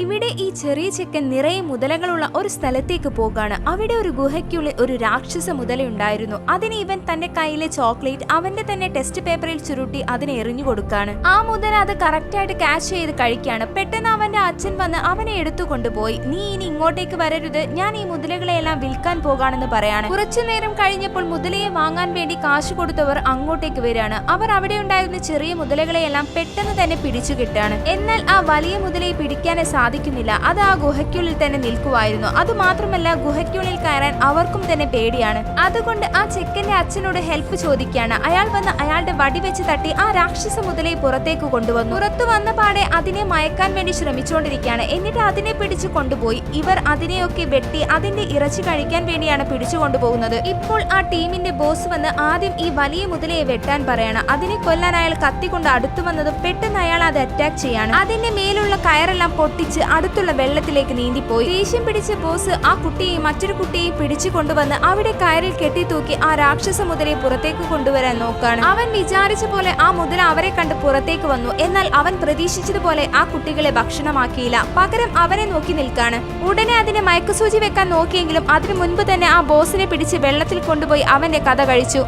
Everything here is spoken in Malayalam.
ഇവിടെ ഈ ചെറിയ ചെക്കൻ നിറയെ മുതലകളുള്ള ഒരു സ്ഥലത്തേക്ക് പോകാണ്. അവിടെ ഒരു ഗുഹയ്ക്കുള്ളിൽ ഒരു രാക്ഷസ മുതലയുണ്ടായിരുന്നു അതിന് ഇവൻ തന്റെ കയ്യിലെ ചോക്ലേറ്റ് അവന്റെ തന്നെ ടെസ്റ്റ് പേപ്പറിൽ ചുരുട്ടി അതിനെ എറിഞ്ഞു കൊടുക്കാണ്. ആ മുതല അത് കറക്റ്റായിട്ട് ക്യാച്ച് ചെയ്ത് കഴിക്കാണ്. പെട്ടെന്ന് അവന്റെ അച്ഛൻ വന്ന് അവനെ എടുത്തു കൊണ്ടുപോയി. നീ ഇനി ഇങ്ങോട്ടേക്ക് വരരുത്. ഞാൻ ഈ മുതലകളെല്ലാം വിൽക്കാൻ പോകാണെന്ന് പറയാണ്. കുറച്ചു നേരം കഴിഞ്ഞപ്പോൾ മുതലയെ വാങ്ങാൻ വേണ്ടി കാശ് കൊടുത്തവർ അങ്ങോട്ടേക്ക് വരികയാണ്. അവർ അവിടെ ഉണ്ടായിരുന്ന ചെറിയ മുതലകളെയെല്ലാം പെട്ടെന്ന് തന്നെ പിടിച്ചു കിട്ടാണ് എന്നാൽ ആ വലിയ മുതലയെ പിടിക്കാനേ സാധിക്കുന്നില്ല. അത് ആ ഗുഹയ്ക്കുള്ളിൽ തന്നെ നിൽക്കുമായിരുന്നു. അതുമാത്രമല്ല ഗുഹയ്ക്കുള്ളിൽ കയറാൻ അവർക്കും തന്നെ പേടിയാണ്. അതുകൊണ്ട് ആ ചെക്കന്റെ അച്ഛനോട് ഹെൽപ്പ് ചോദിക്കുകയാണ്. അയാൾ വന്ന് അയാളുടെ വടി വെച്ച് തട്ടി ആ രാക്ഷസ മുതലയെ പുറത്തേക്ക് കൊണ്ടുവന്നു. പുറത്തു വന്ന പാടെ അതിനെ മയക്കാൻ വേണ്ടി ശ്രമിച്ചുകൊണ്ടിരിക്കുകയാണ്. എന്നിട്ട് അതിനെ പിടിച്ചു കൊണ്ടുപോയി. ഇവർ അതിനെയൊക്കെ വെട്ടി അതിന്റെ ഇറച്ചി കഴിക്കാൻ വേണ്ടിയാണ് പിടിച്ചു കൊണ്ടുപോകുന്നത്. ഇപ്പോൾ ആ ടീമിന്റെ ബോസ് വന്ന് ആദ്യം ഈ വലിയ മുതലയെ വെട്ടാൻ പറയാണ്. അതിനെ കൊല്ലാൻ അയാൾ കത്തി കൊണ്ട് അടുത്തു വന്നതും പെട്ടെന്ന് അയാൾ അത് അറ്റാക്ക് ചെയ്യാണ്. അതിന്റെ മേലുള്ള കയറെല്ലാം പൊട്ടിച്ച് അടുത്തുള്ള വെള്ളത്തിലേക്ക് നീന്തിപ്പോയി. ദേഷ്യം പിടിച്ച ബോസ് ആ കുട്ടിയെയും മറ്റൊരു കുട്ടിയെയും പിടിച്ചു കൊണ്ടുവന്ന് അവിടെ കയറിൽ കെട്ടിത്തൂക്കി ആ രാക്ഷസ മുതലയെ പുറത്തേക്ക് കൊണ്ടുവരാൻ നോക്കാണ്. അവൻ വിചാരിച്ച പോലെ ആ മുതല അവരെ കണ്ട് പുറത്തേക്ക് വന്നു. എന്നാൽ അവൻ പ്രതീക്ഷിച്ചതുപോലെ ആ കുട്ടികളെ ഭക്ഷണമാക്കിയില്ല. പകരം അവരെ നോക്കി നിൽക്കാണ്. ഉടനെ അതിനെ മയക്കുസൂചി വെക്കാൻ നോക്കിയെങ്കിലും അതിനു മുൻപ് തന്നെ ആ ബോസിനെ പിടിച്ച് വെള്ളത്തിൽ കൊണ്ടുപോയി അവന്റെ കഥ കഴിച്ചു.